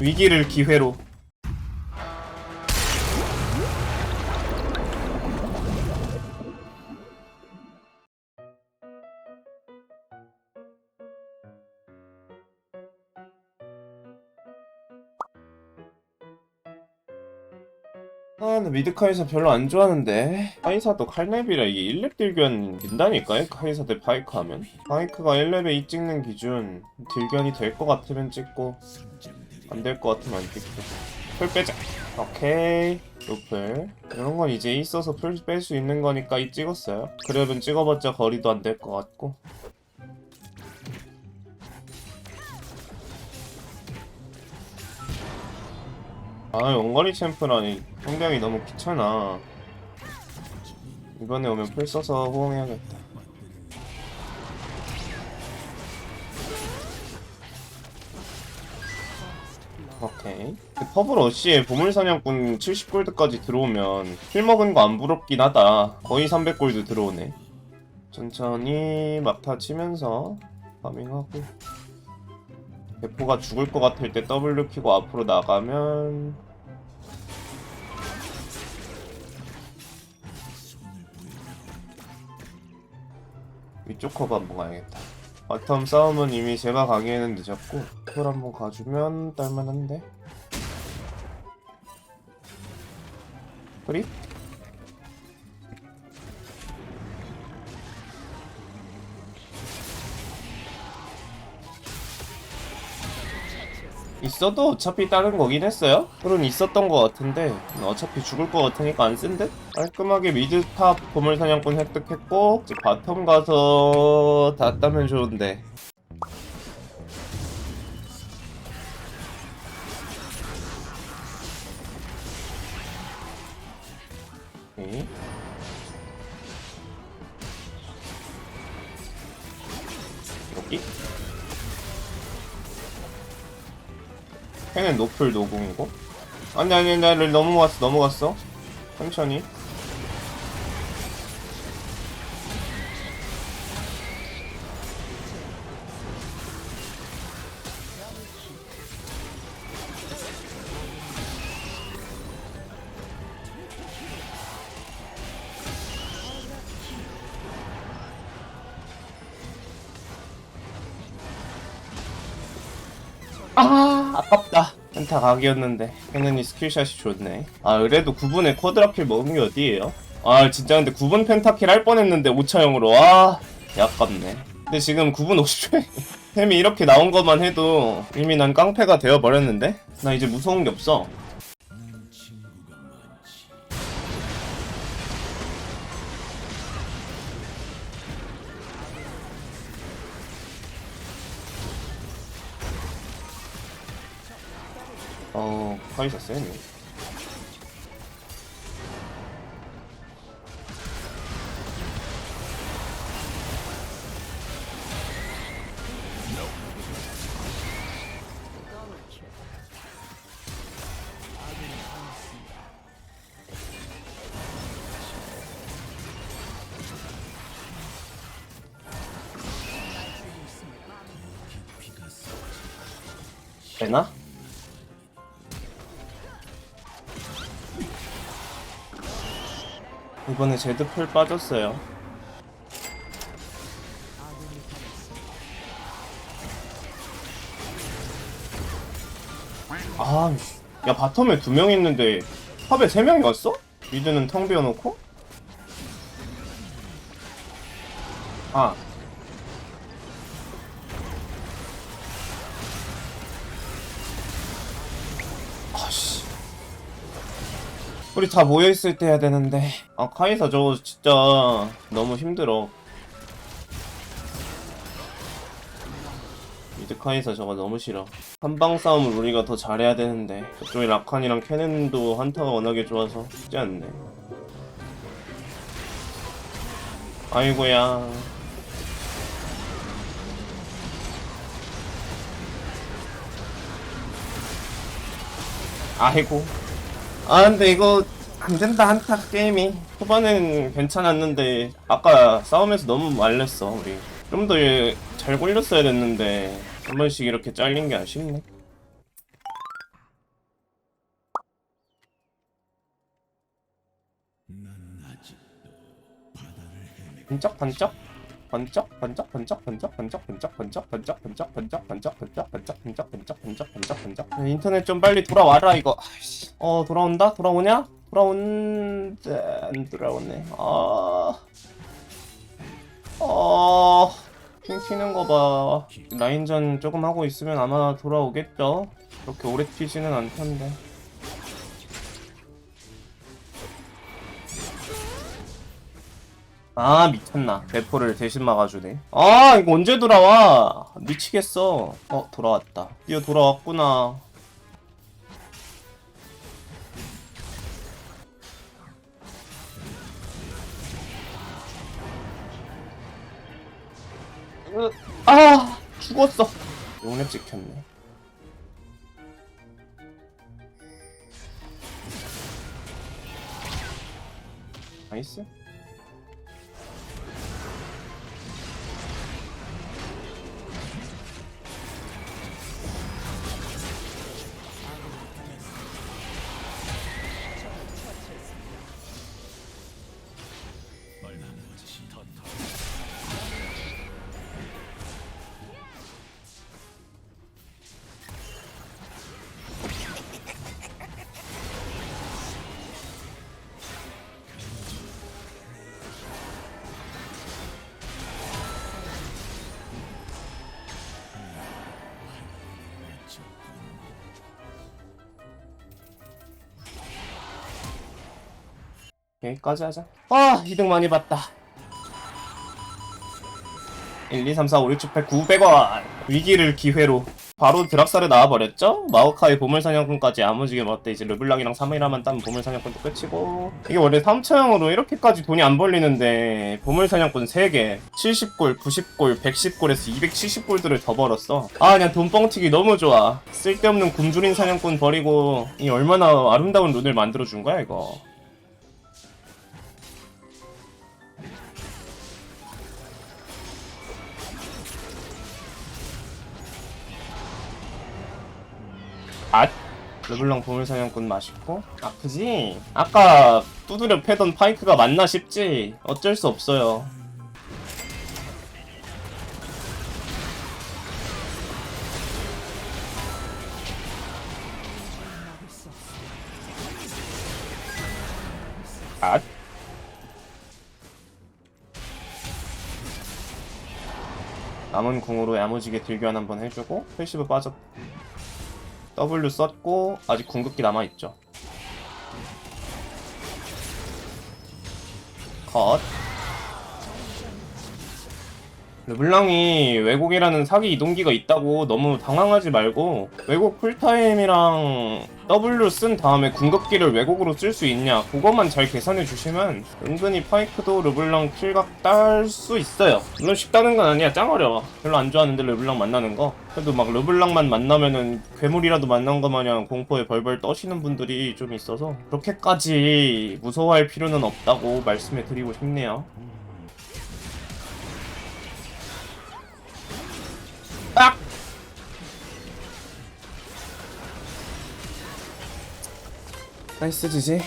위기를 기회로. 아, 나 미드 카이사 별로 안 좋아하는데. 카이사도 칼렙이라 이게 1렙 딜견 된다니까요? 카이사 대 파이크 하면? 파이크가 1렙에 이 찍는 기준 딜견이 될 것 같으면 찍고 안 될 것 같으면 안 찍고 풀 빼자. 오케이. 노플. 이런 건 이제 있어서 풀 뺄 수 있는 거니까 이 찍었어요. 그랩은 찍어봤자 거리도 안 될 것 같고. 아 원거리 챔프라니. 성경이 너무 귀찮아. 이번에 오면 풀 써서 호응해야겠다 퍼블 러시에 보물사냥꾼 70골드까지 들어오면 힐 먹은 거 안 부럽긴 하다. 거의 300골드 들어오네. 천천히 막타 치면서 파밍하고. 대포가 죽을 것 같을 때 W 키고 앞으로 나가면 위쪽 커버 한번 가야겠다. 바텀 싸움은 이미 제가 가기에는 늦었고 콜 한번 가주면 딸만한데 프리? 있어도 어차피 다른 거긴 했어요. 풀은 있었던 것 같은데 어차피 죽을 것 같으니까 안 쓴 듯? 깔끔하게 미드탑 보물사냥꾼 획득했고 이제 바텀 가서 다 따면 좋은데 여기. 펜은 노플 노공이고. 아니 아니 아니, 넘어갔어 넘어갔어. 천천히 아. 아깝다. 한타 각이었는데. 펜은이 스킬샷이 좋네. 아 그래도 9분에 쿼드라킬 먹은 게 어디예요? 아 진짜 근데 9분 펜타킬 할 뻔했는데 5차형으로. 아 아깝네. 근데 지금 9분 50초에 템이 이렇게 나온 것만 해도 이미 난 깡패가 되어버렸는데? 나 이제 무서운 게 없어 어 카이사 세네 되나? 이번에 제드풀 빠졌어요. 아, 씨. 야 바텀에 두 명 있는데 탑에 세 명이 왔어? 미드는 텅 비워놓고? 아. 아씨. 우리 다 모여있을 때 해야 되는데 아 카이사 저거 진짜 너무 힘들어. 미드 카이사 저거 너무 싫어. 한방 싸움을 우리가 더 잘해야 되는데 그쪽에 라칸이랑 캐넨도 한타가 워낙에 좋아서 쉽지 않네. 아이고야. 아이고. 아 근데 이거 안 된다 한타 게임이 후반엔 괜찮았는데 아까 싸움에서 너무 말렸어 우리 좀 더 잘 골렸어야 됐는데 한 번씩 이렇게 잘린 게 아쉽네 반짝반짝? 번쩍 번쩍 번쩍 번쩍 번쩍 번쩍 번쩍 번쩍 번쩍 번쩍 번쩍 번쩍 번쩍 번쩍 번쩍 번쩍 번쩍 번쩍 인터넷 좀 빨리 돌아와라 이거. 어 돌아온다 돌아오냐 돌아온데 안 돌아오네 아 어... 핑 튀는 거 봐. 라인전 조금 하고 있으면 아마 돌아오겠죠? 그렇게 오래 튀지는 않던데. 아 미쳤나. 대포를 대신 막아주네. 아 이거 언제 돌아와? 미치겠어. 어 돌아왔다. 뛰어 돌아왔구나. 으, 아 죽었어. 용렙 찍혔네. 나이스 여기까지 하자. 아, 이득 많이 봤다. 1, 2, 3, 4, 5, 6, 7, 8, 900원! 위기를 기회로. 바로 드락사를 나와버렸죠? 마오카이 보물사냥꾼까지 야무지게 먹었대. 이제 르블랑이랑 3일화만 따면 보물사냥꾼도 끝이고. 이게 원래 3차형으로 이렇게까지 돈이 안 벌리는데, 보물사냥꾼 3개, 70골, 90골, 110골에서 270골들을 더 벌었어. 아, 그냥 돈 뻥튀기 너무 좋아. 쓸데없는 굶주린 사냥꾼 버리고, 이 얼마나 아름다운 룬을 만들어준 거야, 이거. 아 르블랑 보물사냥꾼 맛있고 아프지? 아까 두드려 패던 파이크가 맞나 싶지? 어쩔 수 없어요 아 남은 궁으로 야무지게 딜교환 한번 해주고 패시브 빠졌 W 썼고 아직 궁극기 남아있죠. 컷 르블랑이 외국이라는 사기 이동기가 있다고 너무 당황하지 말고 외국 풀타임이랑 W 쓴 다음에 궁극기를 외국으로 쓸 수 있냐 그것만 잘 계산해 주시면 은근히 파이크도 르블랑 킬각 딸 수 있어요. 물론 쉽다는 건 아니야. 짱 어려워. 별로 안 좋아하는데 르블랑 만나는 거. 그래도 막 르블랑만 만나면은 괴물이라도 만난 거 마냥 공포에 벌벌 떠시는 분들이 좀 있어서 그렇게까지 무서워할 필요는 없다고 말씀해 드리고 싶네요 딱! 나이스 지지